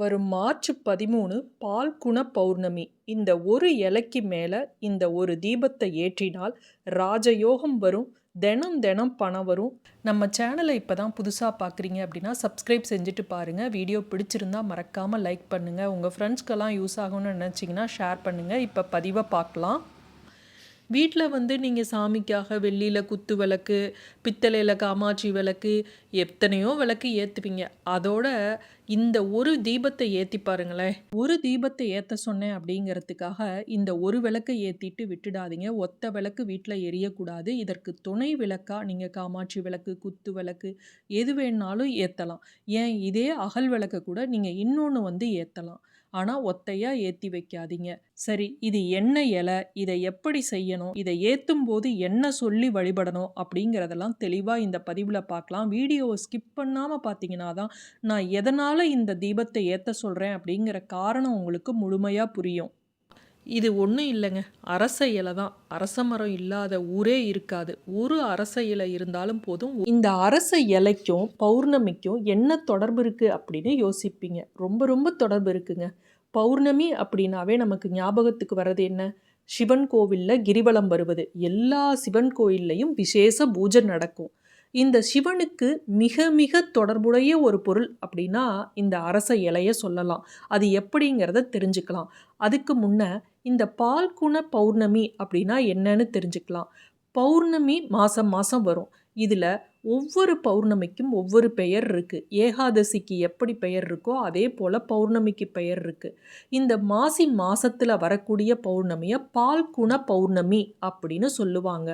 வரும் மார்ச் பதிமூணு பால்குண பௌர்ணமி. இந்த ஒரு இலைக்கு மேலே இந்த ஒரு தீபத்தை ஏற்றினால் ராஜயோகம் வரும் தினம் தினம் பணம் வரும். நம்ம சேனலை இப்போ தான் புதுசாக பார்க்குறீங்க அப்படின்னா சப்ஸ்கிரைப் செஞ்சுட்டு பாருங்கள் வீடியோ பிடிச்சிருந்தா மறக்காமல் லைக் பண்ணுங்கள் உங்கள் ஃப்ரெண்ட்ஸ்க்கெல்லாம் யூஸ் ஆகும்னு நினச்சிங்கன்னா ஷேர் பண்ணுங்கள் இப்போ பதிவை பார்க்கலாம். வீட்டில் வந்து நீங்கள் சாமிக்காக வெள்ளியில் குத்து விளக்கு பித்தளையில் காமாட்சி விளக்கு எத்தனையோ விளக்கு ஏற்றுவீங்க அதோட இந்த ஒரு தீபத்தை ஏற்றி பாருங்களேன். ஒரு தீபத்தை ஏற்ற சொன்னேன் அப்படிங்கிறதுக்காக இந்த ஒரு விளக்கை ஏற்றிட்டு விட்டுடாதீங்க. ஒத்த விளக்கு வீட்டில் எரியக்கூடாது. இதற்கு துணை விளக்காக நீங்கள் காமாட்சி விளக்கு குத்து விளக்கு எது வேணாலும் ஏற்றலாம் ஏன்? இதே அகல் விளக்கை கூட நீங்கள் இன்னொன்று வந்து ஏற்றலாம் ஆனால் ஒத்தையாக ஏற்றி வைக்காதீங்க. சரி இது என்ன இலை? இதை எப்படி செய்யணும்? இதை ஏற்றும் போது என்ன சொல்லி வழிபடணும்? அப்படிங்கிறதெல்லாம் தெளிவாக இந்த பதிவில் பார்க்கலாம். வீடியோவை ஸ்கிப் பண்ணாமல் பார்த்தீங்கன்னா தான் நான் எதனால் இந்த தீபத்தை ஏற்ற சொல்கிறேன் அப்படிங்கிற காரணம் உங்களுக்கு முழுமையாக புரியும். இது ஒன்றும் இல்லைங்க. அரச இலை தான். அரச மரம் இல்லாத ஊரே இருக்காது. ஒரு அரச இலை இருந்தாலும் போதும். இந்த அரச இலைக்கும் பௌர்ணமிக்கும் என்ன தொடர்பு இருக்குது அப்படின்னு யோசிப்பீங்க. ரொம்ப ரொம்ப தொடர்பு இருக்குங்க. பௌர்ணமி அப்படின்னாவே நமக்கு ஞாபகத்துக்கு வர்றது என்ன? சிவன் கோவிலில் கிரிவலம் வருவது. எல்லா சிவன் கோயில்லையும் விசேஷ பூஜை நடக்கும். இந்த சிவனுக்கு மிக மிக தொடர்புடைய ஒரு பொருள் அப்படின்னா இந்த அரச இலையை சொல்லலாம். அது எப்படிங்கிறத தெரிஞ்சுக்கலாம். அதுக்கு முன்ன இந்த பால்குண பௌர்ணமி அப்படின்னா என்னன்னு தெரிஞ்சுக்கலாம். பௌர்ணமி மாதம் மாதம் வரும். இதில் ஒவ்வொரு பௌர்ணமிக்கும் ஒவ்வொரு பெயர் இருக்குது ஏகாதசிக்கு எப்படி பெயர் இருக்கோ அதே போல் பௌர்ணமிக்கு பெயர் இருக்குது இந்த மாசி மாதத்தில் வரக்கூடிய பௌர்ணமியை பால்குண பௌர்ணமி அப்படின்னு சொல்லுவாங்க.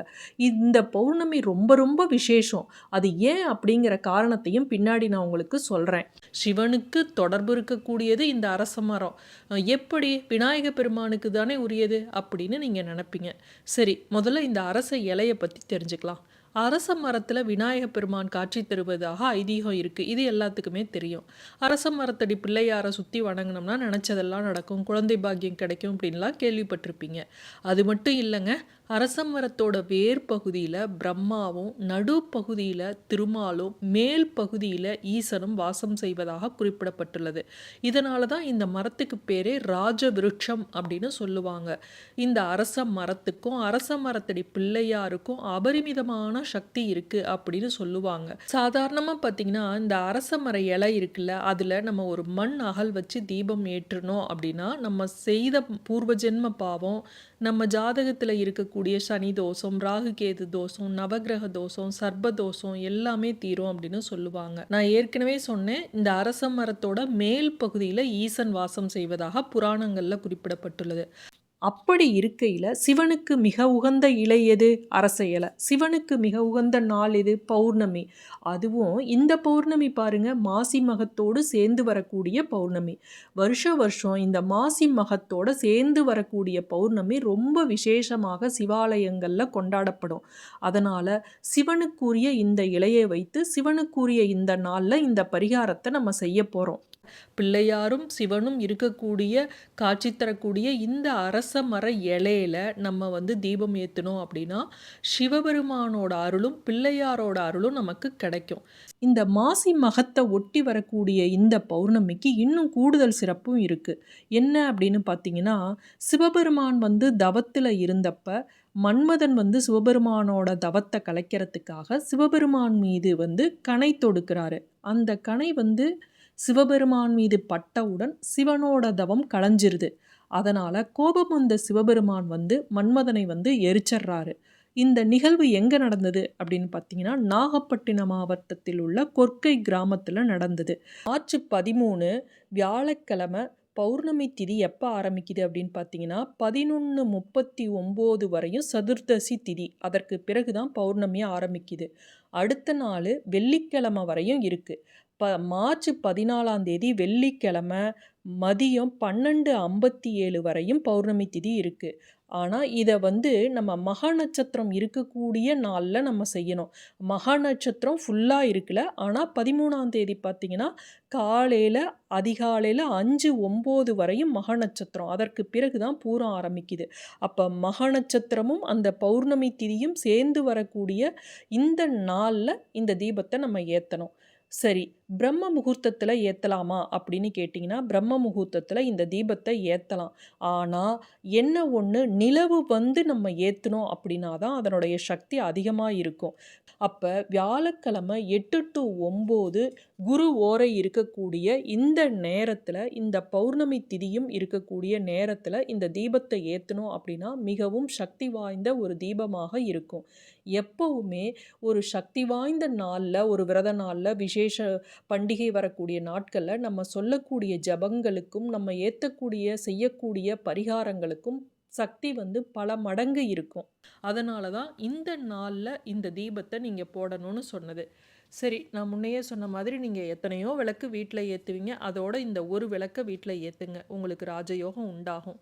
இந்த பௌர்ணமி ரொம்ப ரொம்ப விசேஷம். அது ஏன் அப்படிங்கிற காரணத்தையும் பின்னாடி நான் உங்களுக்கு சொல்கிறேன் சிவனுக்கு தொடர்பு இருக்கக்கூடியது இந்த அரச மரம். எப்படி? விநாயக பெருமானுக்கு தானே உரியது அப்படின்னு நீங்கள் நினப்பீங்க. சரி முதல்ல இந்த அரச இலையை பற்றி தெரிஞ்சுக்கலாம். அரச மரத்தில் விநாயக பெருமான் காட்சி தருவதாக ஐதீகம் இருக்குது இது எல்லாத்துக்குமே தெரியும். அரச மரத்தடி பிள்ளையாரை சுற்றி வணங்கினோம்னா நினச்சதெல்லாம் நடக்கும். குழந்தை பாக்கியம் கிடைக்கும் அப்படின்லாம் கேள்விப்பட்டிருப்பீங்க. அது மட்டும் இல்லைங்க. அரசமரத்தோட வேர் பகுதியில் பிரம்மாவும் நடு பகுதியில் திருமாலும் மேல் பகுதியில் ஈசனும் வாசம் செய்வதாக குறிப்பிடப்பட்டுள்ளது. இதனால தான் இந்த மரத்துக்கு பேரே ராஜ விருட்சம் அப்படின்னு சொல்லுவாங்க. இந்த அரச மரத்துக்கும் அரச மரத்தடி பிள்ளையாருக்கும் அபரிமிதமான சக்தி இருக்குது அப்படின்னு சொல்லுவாங்க. சாதாரணமாக பார்த்தீங்கன்னா இந்த அரச மர இலை இருக்குல்ல அதில் நம்ம ஒரு மண் அகல் வச்சு தீபம் ஏற்றணும் அப்படின்னா நம்ம செய்த பூர்வ ஜென்ம பாவம் நம்ம ஜாதகத்தில் இருக்க இருக்கக்கூடிய சனி தோஷம் ராகு கேது தோஷம் நவகிரக தோஷம் சர்ப தோஷம் எல்லாமே தீரும் அப்படின்னு சொல்லுவாங்க. நான் ஏற்கனவே சொன்னேன் இந்த அரச மரத்தோட மேல் பகுதியில் ஈசன் வாசம் செய்வதாக புராணங்களில் குறிப்பிடப்பட்டுள்ளது. அப்படி இருக்கையில் சிவனுக்கு மிக உகந்த இலை எது? அரச இலை. சிவனுக்கு மிக உகந்த நாள் எது? பௌர்ணமி. அதுவும் இந்த பௌர்ணமி பாருங்க மாசி மகத்தோடு சேர்ந்து வரக்கூடிய பௌர்ணமி. வருஷ வருஷம் இந்த மாசி மகத்தோடு சேர்ந்து வரக்கூடிய பௌர்ணமி ரொம்ப விசேஷமாக சிவாலயங்களில் கொண்டாடப்படும். அதனால் சிவனுக்குரிய இந்த இலையை வைத்து சிவனுக்குரிய இந்த நாளில் இந்த பரிகாரத்தை நம்ம செய்ய போகிறோம் பிள்ளையாரும் சிவனும் இருக்கக்கூடிய காட்சி தரக்கூடிய இந்த அரச மர இலையில நம்ம வந்து தீபம் ஏற்றணும் அப்படின்னா சிவபெருமானோட அருளும் பிள்ளையாரோட அருளும் நமக்கு கிடைக்கும். இந்த மாசி மகத்தை ஒட்டி வரக்கூடிய இந்த பௌர்ணமிக்கு இன்னும் கூடுதல் சிறப்பும் இருக்குது என்ன அப்படின்னு பார்த்தீங்கன்னா சிவபெருமான் வந்து தவத்தில் இருந்தப்ப மன்மதன் வந்து சிவபெருமானோட தவத்தை கலைக்கிறதுக்காக சிவபெருமான் மீது வந்து கணை தொடுக்கிறாரு. அந்த கணை வந்து சிவபெருமான் மீது பட்டவுடன் சிவனோட தவம் களைஞ்சிருது அதனால் கோபம் வந்த சிவபெருமான் வந்து மன்மதனை வந்து எரிச்சர்றாரு. இந்த நிகழ்வு எங்கே நடந்தது அப்படின்னு பார்த்தீங்கன்னா நாகப்பட்டினம் மாவட்டத்தில் உள்ள கொர்க்கை கிராமத்தில் நடந்தது. மார்ச் பதிமூணு வியாழக்கிழமை பௌர்ணமி திதி எப்போ ஆரம்பிக்குது அப்படின்னு பார்த்தீங்கன்னா பதினொன்று முப்பத்தி ஒம்பது வரையும் சதுர்தசி திதி. அதற்கு பிறகு தான் பௌர்ணமி ஆரம்பிக்குது. அடுத்த நாள் வெள்ளிக்கிழமை வரையும் இருக்குது ப மார்ச் பதினாலாம் தேதி வெள்ளிக்கிழமை மதியம் பன்னெண்டு ஐம்பத்தி ஏழு வரையும் பௌர்ணமி திதி இருக்குது ஆனால் இதை வந்து நம்ம மகா நட்சத்திரம் இருக்கக்கூடிய நாளில் நம்ம செய்யணும். மகா நட்சத்திரம் ஃபுல்லாக இருக்குல்ல. ஆனால் பதிமூணாம் தேதி பார்த்திங்கன்னா காலையில் அதிகாலையில் அஞ்சு ஒம்பது வரையும் மகா நட்சத்திரம். அதற்கு பிறகு தான் பூரம் ஆரம்பிக்குது. அப்போ மகா நட்சத்திரமும் அந்த பௌர்ணமி திதியும் சேர்ந்து வரக்கூடிய இந்த நாளில் இந்த தீபத்தை நம்ம ஏற்றணும் சரி பிரம்ம முகூர்த்தத்தில் ஏற்றலாமா அப்படின்னு கேட்டிங்கன்னா பிரம்ம முகூர்த்தத்தில் இந்த தீபத்தை ஏற்றலாம் ஆனால் என்ன ஒன்று நிலவு வந்து நம்ம ஏற்றணும் அப்படின்னா தான் அதனுடைய சக்தி அதிகமாக இருக்கும். அப்போ வியாழக்கிழமை எட்டு டு ஒம்பது குரு ஓரை இருக்கக்கூடிய இந்த நேரத்தில் இந்த பௌர்ணமி திதியும் இருக்கக்கூடிய நேரத்தில் இந்த தீபத்தை ஏற்றணும் அப்படின்னா மிகவும் சக்தி வாய்ந்த ஒரு தீபமாக இருக்கும். எப்போவுமே ஒரு சக்தி வாய்ந்த நாளில் ஒரு விரத நாளில் விசேஷ பண்டிகை வரக்கூடிய நாட்களில் நம்ம சொல்லக்கூடிய ஜபங்களுக்கும் நம்ம ஏற்றக்கூடிய செய்யக்கூடிய பரிகாரங்களுக்கும் சக்தி வந்து பல மடங்கு இருக்கும். அதனால தான் இந்த நாளில் இந்த தீபத்தை நீங்கள் போடணும்னு சொன்னது. சரி நான் முன்னையே சொன்ன மாதிரி நீங்கள் எத்தனையோ விளக்கு வீட்டில் ஏற்றுவீங்க அதோட இந்த ஒரு விளக்கை வீட்டில் ஏற்றுங்க உங்களுக்கு ராஜயோகம் உண்டாகும்.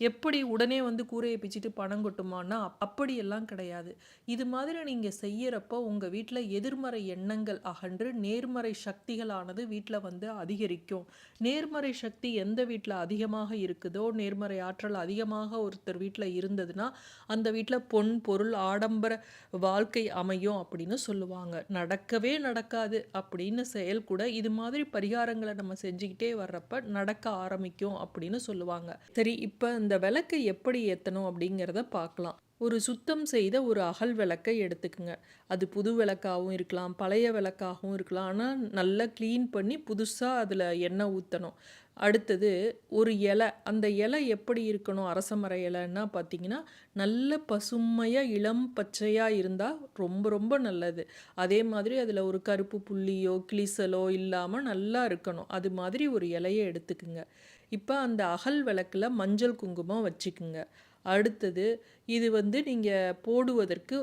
எப்படி உடனே வந்து கூரையை பிச்சுட்டு பணம் கொட்டுமான்னா அப்படியெல்லாம் கிடையாது. இது மாதிரி நீங்கள் செய்யறப்போ உங்கள் வீட்டில் எதிர்மறை எண்ணங்கள் அகன்று நேர்மறை சக்திகளானது வீட்டில் வந்து அதிகரிக்கும். நேர்மறை சக்தி எந்த வீட்டில் அதிகமாக இருக்குதோ நேர்மறை ஆற்றல் அதிகமாக ஒருத்தர் வீட்டில் இருந்ததுன்னா அந்த வீட்டில் பொன் பொருள் ஆடம்பர வாழ்க்கை அமையும் அப்படின்னு சொல்லுவாங்க. நடக்கவே நடக்காது அப்படின்னு செயல் கூட இது மாதிரி பரிகாரங்களை நம்ம செஞ்சுக்கிட்டே வர்றப்ப நடக்க ஆரம்பிக்கும் அப்படின்னு சொல்லுவாங்க. சரி இப்போ இந்த விளக்கை எப்படி ஏற்றணும் அப்படிங்கிறத பார்க்கலாம். ஒரு சுத்தம் செய்த ஒரு அகல் விளக்கை எடுத்துக்கோங்க. அது புது விளக்காகவும் இருக்கலாம் பழைய விளக்காகவும் இருக்கலாம். ஆனால் நல்லா க்ளீன் பண்ணி புதுசாக அதில் எண்ணெய் ஊற்றணும் அடுத்தது ஒரு இலை. அந்த இலை எப்படி இருக்கணும்? அரச மர இலைன்னா பார்த்தீங்கன்னா நல்ல பசுமையாக இளம் பச்சையாக இருந்தால் ரொம்ப ரொம்ப நல்லது. அதே மாதிரி அதில் ஒரு கருப்பு புள்ளியோ கிளிசலோ இல்லாமல் நல்லா இருக்கணும். அது மாதிரி ஒரு இலையை எடுத்துக்குங்க. இப்போ அந்த அகல் விளக்கில் மஞ்சள் குங்குமம் வச்சுக்குங்க. அடுத்தது இது வந்து நீங்கள் போடுவதற்கு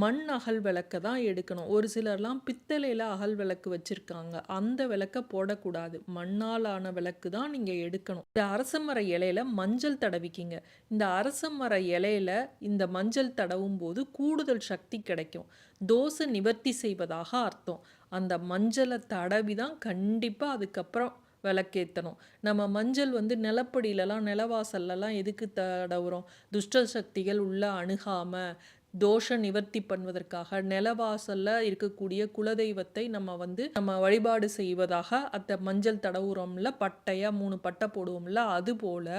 மண் அகல் விளக்கை தான் எடுக்கணும். ஒரு சிலர்லாம் பித்தளையில் அகல் விளக்கு வச்சுருக்காங்க. அந்த விளக்கை போடக்கூடாது. மண்ணாலான விளக்கு தான் நீங்கள் எடுக்கணும். இந்த அரச மர இலையில மஞ்சள் தடவிக்கிங்க. இந்த அரச மர இலையில இந்த மஞ்சள் தடவும் போது கூடுதல் சக்தி கிடைக்கும். தோசை நிவர்த்தி செய்வதாக அர்த்தம். அந்த மஞ்சளை தடவி தான் கண்டிப்பாக அதுக்கப்புறம் விளக்கேற்றணும் நம்ம மஞ்சள் வந்து நிலப்படியிலலாம் நிலவாசல்லலாம் எதுக்கு தடவுறோம்? துஷ்ட சக்திகள் உள்ளே அணுகாமல் தோஷ நிவர்த்தி பண்ணுவதற்காக நிலவாசலில் இருக்கக்கூடிய குலதெய்வத்தை நம்ம வந்து நம்ம வழிபாடு செய்வதாக அந்த மஞ்சள் தடவுறோம்ல பட்டையாக மூணு பட்டை போடுவோம்ல அதுபோல்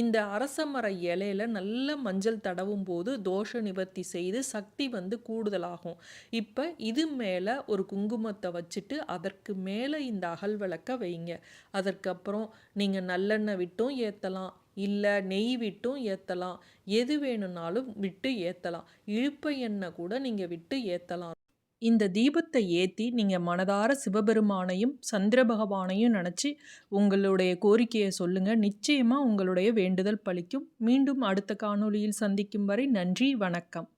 இந்த அரசமர இலையில நல்ல மஞ்சள் தடவும் போது தோஷ நிவர்த்தி செய்து சக்தி வந்து கூடுதலாகும். இப்போ இது மேலே ஒரு குங்குமத்தை வச்சுட்டு அதற்கு மேலே இந்த அகல் விளக்க வைங்க. அதற்கப்புறம் நீங்கள் நல்லெண்ணெய் விட்டும் ஏற்றலாம் இல்லை நெய் விட்டும் ஏற்றலாம் எது வேணும்னாலும் விட்டு ஏற்றலாம் இழுப்பை எண்ணெய் கூட நீங்கள் விட்டு ஏற்றலாம் இந்த தீபத்தை ஏற்றி நீங்கள் மனதார சிவபெருமானையும் சந்திர பகவானையும் நினச்சி உங்களுடைய கோரிக்கையை சொல்லுங்கள் நிச்சயமாக உங்களுடைய வேண்டுதல் பலிக்கும். மீண்டும் அடுத்த காணொளியில் சந்திக்கும் வரை நன்றி வணக்கம்.